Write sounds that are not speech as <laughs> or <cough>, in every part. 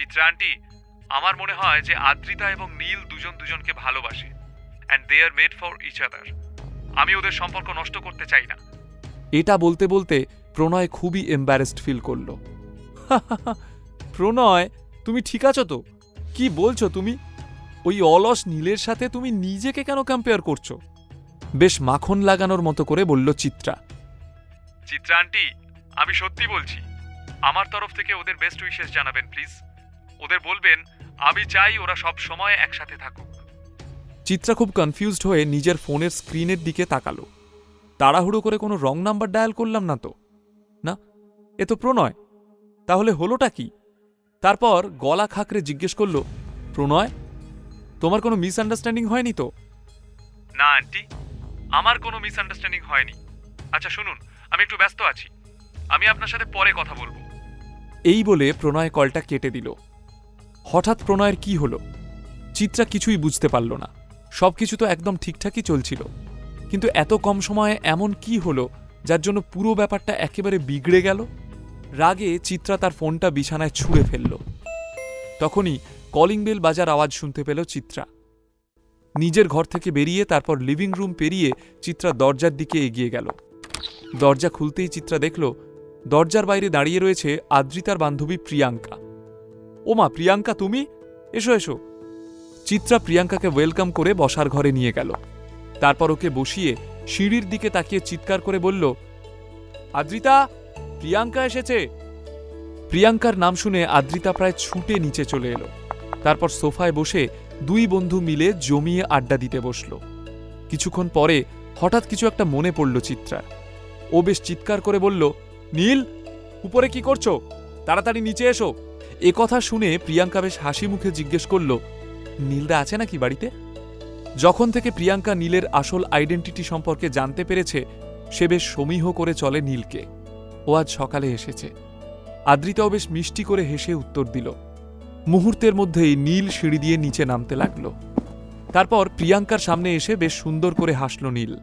Chitra aunty আমার মনে হয় যে আদ্রিতা এবং নীল দুজন দুজনকে ভালোবাসে and they are made for each other আমি ওদের সম্পর্ক নষ্ট করতে চাই না। এটা বলতে বলতে প্রণয় খুবই এম্বারেসড ফিল করল। <laughs> প্রণয় তুমি ঠিক আছো তো? কি বলছো তুমি? ওই অলস নীলের সাথে তুমি নিজেকে কেন কম্পেয়ার করছ? বেশ মাখন লাগানোর মতো করে বলল চিত্রা। চিত্রা আন্টি আমি সত্যি বলছি আমার তরফ থেকে ওদের বেস্ট উইশেস জানাবেন প্লিজ ওদের বলবেন আমি চাই ওরা সব সময় একসাথে থাকুক। চিত্রা খুব কনফিউজড হয়ে নিজের ফোনের স্ক্রিনের দিকে তাকালো। তাড়াহুড়ো করে কোনো রং নাম্বার ডায়াল করলাম না তো। না এ তো প্রণয়। তাহলে হলোটা কি? তারপর গলা খাকরে জিজ্ঞেস করল প্রণয় তোমার কোনো মিসআন্ডারস্ট্যান্ডিং হয়নি তো? না আন্টি আমার কোনো মিসআন্ডারস্ট্যান্ডিং হয়নি। আচ্ছা শুনুন আমি একটু ব্যস্ত আছি। আমি আপনার সাথে পরে কথা বলব। এই বলে প্রণয় কলটা কেটে দিল। হঠাৎ প্রণয়ের কি হলো? চিত্রা কিছুই বুঝতে পারল না। সবকিছু তো একদম ঠিকঠাকই চলছিল। কিন্তু এত কম সময়ে এমন কি হলো, যার জন্য পুরো ব্যাপারটা একেবারে বিগড়ে গেল? রাগে চিত্রা তার ফোনটা বিছানায় ছুঁড়ে ফেলল। তখনই কলিং বেল বাজার আওয়াজ শুনতে পেল চিত্রা। নিজের ঘর থেকে বেরিয়ে তারপর লিভিং রুম পেরিয়ে চিত্রা দরজার দিকে এগিয়ে গেল। দরজা খুলতেই চিত্রা দেখল, দরজার বাইরে দাঁড়িয়ে রয়েছে আদ্রিতার বান্ধবী প্রিয়াঙ্কা। ওমা, প্রিয়াঙ্কা, তুমি? এসো এসো। চিত্রা প্রিয়াঙ্কাকে ওয়েলকাম করে বসার ঘরে নিয়ে গেল। তারপর ওকে বসিয়ে সিঁড়ির দিকে তাকিয়ে চিৎকার করে বলল, আদ্রিতা, প্রিয়াঙ্কা এসেছে? প্রিয়াঙ্কার নাম শুনে আদ্রিতা প্রায় ছুটে নিচে চলে এলো। তারপর সোফায় বসে দুই বন্ধু মিলে জমিয়ে আড্ডা দিতে বসল। কিছুক্ষণ পরে হঠাৎ কিছু একটা মনে পড়ল চিত্রার। ও বেশ চিৎকার করে বলল, নীল, উপরে কি করছ? তাড়াতাড়ি নিচে এসো। এ কথা শুনে প্রিয়াঙ্কা বেশ হাসি মুখে জিজ্ঞেস করল, নীলদা আছে নাকি বাড়িতে? যখন থেকে প্রিয়াঙ্কা নীলের আসল আইডেন্টিটি সম্পর্কে জানতে পেরেছে, সে বেশ সমীহ করে চলে নীলকে। ও আজ সকালে এসেছে। আদ্রিতাও বেশ মিষ্টি করে হেসে উত্তর দিল। মুহূর্তের মধ্যেই নীল সিঁড়ি দিয়ে নিচে নামতে লাগল। তারপর প্রিয়াঙ্কার সামনে এসে বেশ সুন্দর করে হাসল নীল।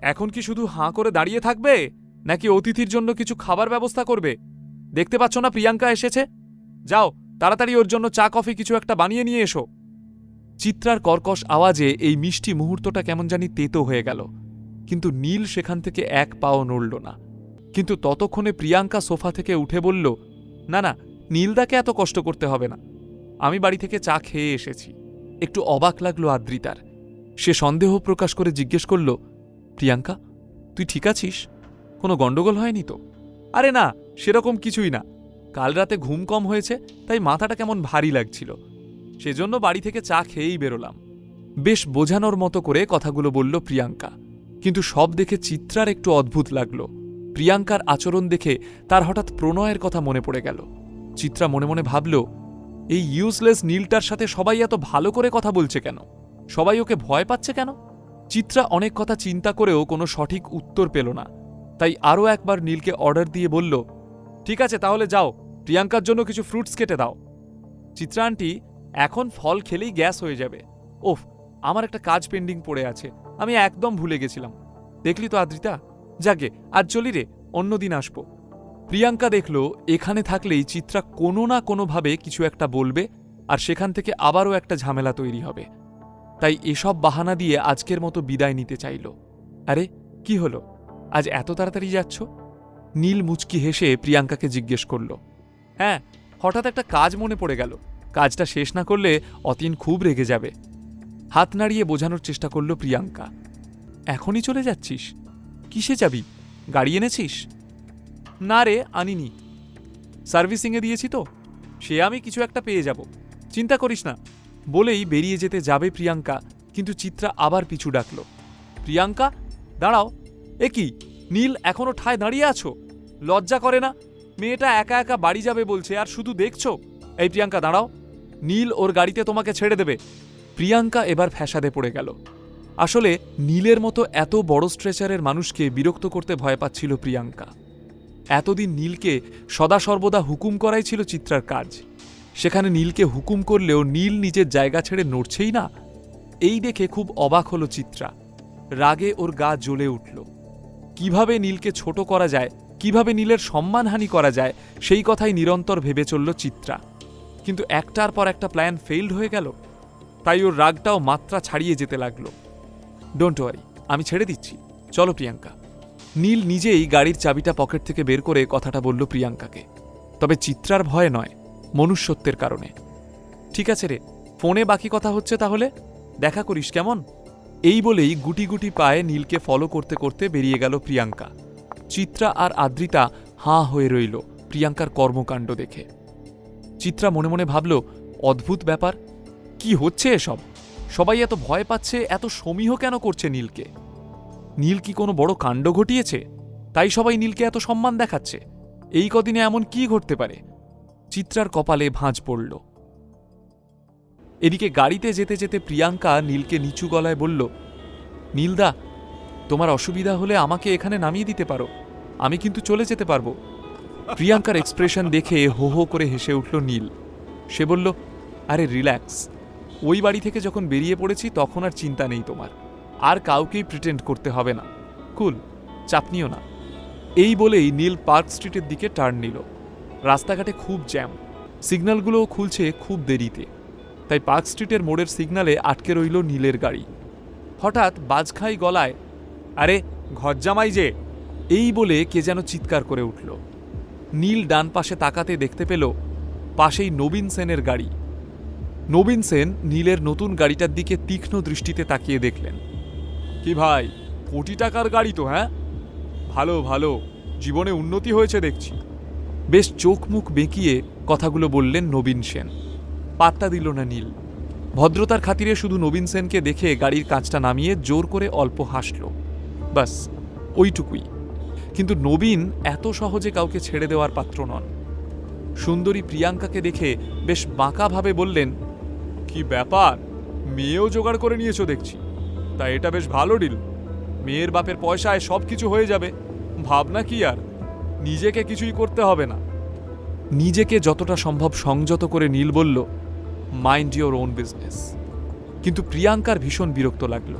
এখন কি শুধু হাঁ করে দাঁড়িয়ে থাকবে? নাকি অতিথির জন্য কিছু খাবার ব্যবস্থা করবে? দেখতে পাচ্ছ না প্রিয়াঙ্কা এসেছে? যাও, তাড়াতাড়ি ওর জন্য চা, কফি কিছু একটা বানিয়ে নিয়ে এসো। চিত্রার কর্কশ আওয়াজে এই মিষ্টি মুহূর্তটা কেমন জানি তেতো হয়ে গেল। কিন্তু নীল সেখান থেকে এক পাও নড়ল না। কিন্তু ততক্ষণে প্রিয়াঙ্কা সোফা থেকে উঠে বলল, না না, নীলদাকে এত কষ্ট করতে হবে না। আমি বাড়ি থেকে চা খেয়ে এসেছি। একটু অবাক লাগল আদ্রিতার। সে সন্দেহ প্রকাশ করে জিজ্ঞেস করল, প্রিয়াঙ্কা, তুই ঠিক আছিস? কোনো গণ্ডগোল হয়নি তো? আরে না সেরকম কিছুই না। কাল রাতে ঘুম কম হয়েছে, তাই মাথাটা কেমন ভারী লাগছিল। সেজন্য বাড়ি থেকে চা খেয়েই বেরোলাম। বেশ বোঝানোর মতো করে কথাগুলো বলল প্রিয়াঙ্কা। কিন্তু সব দেখে চিত্রার একটু অদ্ভুত লাগল। প্রিয়াঙ্কার আচরণ দেখে তার হঠাৎ প্রণয়ের কথা মনে পড়ে গেল। চিত্রা মনে মনে ভাবল, এই ইউজলেস নীলটার সাথে সবাই এত ভালো করে কথা বলছে কেন? সবাই ওকে ভয় পাচ্ছে কেন? চিত্রা অনেক কথা চিন্তা করেও কোনো সঠিক উত্তর পেল না। তাই আরও একবার নীলকে অর্ডার দিয়ে বলল ঠিক আছে, তাহলে যাও। প্রিয়াঙ্কার জন্য কিছু ফ্রুটস কেটে দাও। চিত্রা আন্টি, এখন ফল খেলেই গ্যাস হয়ে যাবে। ওফ, আমার একটা কাজ পেন্ডিং পড়ে আছে। আমি একদম ভুলে গেছিলাম। দেখলি তো আদ্রিতা? যাকে আজ চলি রে, অন্যদিন আসব। প্রিয়াঙ্কা দেখল, এখানে থাকলেই চিত্রা কোনো না কোনোভাবে কিছু একটা বলবে, আর সেখান থেকে আবারও একটা ঝামেলা তৈরি হবে। তাই এসব বাহানা দিয়ে আজকের মতো বিদায় নিতে চাইল। আরে, কি হলো? আজ এত তাড়াতাড়ি যাচ্ছ? নীল মুচকি হেসে প্রিয়াঙ্কাকে জিজ্ঞেস করল হ্যাঁ হঠাৎ একটা কাজ মনে পড়ে গেল। কাজটা শেষ না করলে অতীন খুব রেগে যাবে। হাত নাড়িয়ে বোঝানোর চেষ্টা করল প্রিয়াঙ্কা, এখনই চলে যাচ্ছিস? কিসে যাবি? গাড়ি এনেছিস? না রে, আনিনি। সার্ভিসিংয়ে দিয়েছি তো, সে আমি কিছু একটা পেয়ে যাব। চিন্তা করিস না। বলেই বেরিয়ে যেতে যাবে প্রিয়াঙ্কা, কিন্তু চিত্রা আবার পিছু ডাকল, প্রিয়াঙ্কা, দাঁড়াও। এ কি, নীল এখনও ঠায় দাঁড়িয়ে আছো? লজ্জা করে না? মেয়েটা একা একা বাড়ি যাবে বলছে, আর শুধু দেখছ? এই প্রিয়াঙ্কা, দাঁড়াও। নীল ওর গাড়িতে তোমাকে ছেড়ে দেবে। প্রিয়াঙ্কা এবার ফ্যাসাদে পড়ে গেল। আসলে নীলের মতো এত বড় স্ট্রেচারের মানুষকে বিরক্ত করতে ভয় পাচ্ছিল প্রিয়াঙ্কা। এতদিন নীলকে সদা সর্বদা হুকুম করাই ছিল চিত্রার কাজ। সেখানে নীলকে হুকুম করলেও নীল নিজের জায়গা ছেড়ে নড়ছেই না। এই দেখে খুব অবাক হলো চিত্রা। রাগে ওর গা জ্বলে উঠল। কীভাবে নীলকে ছোট করা যায় কীভাবে নীলের সম্মানহানি করা যায়, সেই কথাই নিরন্তর ভেবে চলল চিত্রা। কিন্তু একটার পর একটা প্ল্যান ফেইল্ড হয়ে গেল। তাই ওর রাগটাও মাত্রা ছাড়িয়ে যেতে লাগল। ডোন্ট ওয়ারি আমি ছেড়ে দিচ্ছি। চলো প্রিয়াঙ্কা। নীল নিজেই গাড়ির চাবিটা পকেট থেকে বের করে কথাটা বলল প্রিয়াঙ্কাকে। তবে চিত্রার ভয় নয়, মনুষ্যত্বের কারণে। ঠিক আছে রে, ফোনে বাকি কথা হচ্ছে তাহলে? দেখা করিস কেমন? এই বলেই গুটি গুটি পায়ে নীলকে ফলো করতে করতে বেরিয়ে গেল প্রিয়াঙ্কা। চিত্রা আর আদ্রিতা হাঁ হয়ে রইল প্রিয়াঙ্কার কর্মকাণ্ড দেখে। চিত্রা মনে মনে ভাবল, অদ্ভুত ব্যাপার, কি হচ্ছে এসব? সবাই এত ভয় পাচ্ছে, এত সমীহ কেন করছে নীলকে? নীল কি কোনো বড় কাণ্ড ঘটিয়েছে? তাই সবাই নীলকে এত সম্মান দেখাচ্ছে। এই কদিনে এমন কি ঘটতে পারে? চিত্রার কপালে ভাঁজ পড়ল। এদিকে গাড়িতে যেতে যেতে প্রিয়াঙ্কা নীলকে নিচু গলায় বলল, নীলদা, তোমার অসুবিধা হলে আমাকে এখানে নামিয়ে দিতে পারো। আমি কিন্তু চলে যেতে পারব। প্রিয়াঙ্কার এক্সপ্রেশন দেখে হো হো করে হেসে উঠল নীল। সে বলল, আরে রিল্যাক্স ওই বাড়ি থেকে যখন বেরিয়ে পড়েছি, তখন আর চিন্তা নেই তোমার। আর কাউকেই প্রিটেন্ড করতে হবে না। কুল চাপ নিও না। এই বলেই নীল পার্ক স্ট্রিটের দিকে টার্ন নিল। রাস্তাঘাটে খুব জ্যাম সিগন্যালগুলোও খুলছে খুব দেরিতে। তাই পার্ক স্ট্রিটের মোড়ের সিগন্যালে আটকে রইল নীলের গাড়ি। হঠাৎ বাজখাই গলায়, আরে, ঘরজামাই যে এই বলে কে যেন চিৎকার করে উঠল। নীল ডান পাশে তাকাতে দেখতে পেল পাশেই নবীন সেনের গাড়ি। নবীন সেন নীলের নতুন গাড়িটার দিকে তীক্ষ্ণ দৃষ্টিতে তাকিয়ে দেখলেন। কি ভাই, কোটি টাকার গাড়ি তো হ্যাঁ? ভালো ভালো, জীবনে উন্নতি হয়েছে দেখছি। বেশ চোখ মুখ বেঁকিয়ে কথাগুলো বললেন নবীন সেন। পাত্তা দিল না নীল। ভদ্রতার খাতিরে শুধু নবীন সেনকে দেখে গাড়ির কাঁচটা নামিয়ে জোর করে অল্প হাসল। বাস, ওইটুকুই। কিন্তু নবীন এত সহজে কাউকে ছেড়ে দেওয়ার পাত্র নন। সুন্দরী প্রিয়াঙ্কাকে দেখে বেশ বাঁকাভাবে বললেন, কি ব্যাপার? মেয়েও জোগাড় করে নিয়েছো দেখছি। তা এটা বেশ ভালো ডিল মেয়ের বাপের পয়সায় সব কিছু হয়ে যাবে। ভাবনা কি আর? নিজেকে কিছুই করতে হবে না। নিজেকে যতটা সম্ভব সংযত করে নীল বলল মাইন্ড ইওর ওন বিজনেস কিন্তু প্রিয়াঙ্কার ভীষণ বিরক্ত লাগল।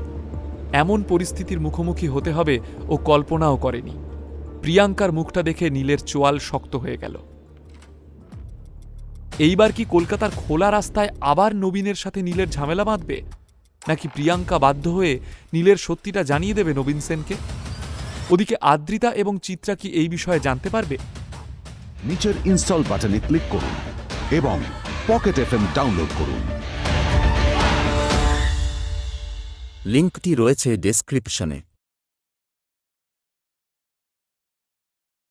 এমন পরিস্থিতির মুখোমুখি হতে হবে ও কল্পনাও করেনি। প্রিয়াঙ্কার মুখটা দেখে নীলের চোয়াল শক্ত হয়ে গেল। এইবার কি কলকাতার খোলা রাস্তায় আবার নবীনের সাথে নীলের ঝামেলা বাঁধবে? নাকি প্রিয়াঙ্কা বাধ্য হয়ে নীলের সত্যিটা জানিয়ে দেবে নবীন সেনকে? ওদিকে আদ্রিতা এবং চিত্রা কি এই বিষয়ে জানতে পারবে? নিচের ইনস্টল বাটনে ক্লিক করুন এবং পকেট এফএম ডাউনলোড করুন। লিঙ্কটি রয়েছে ডেসক্রিপশনে।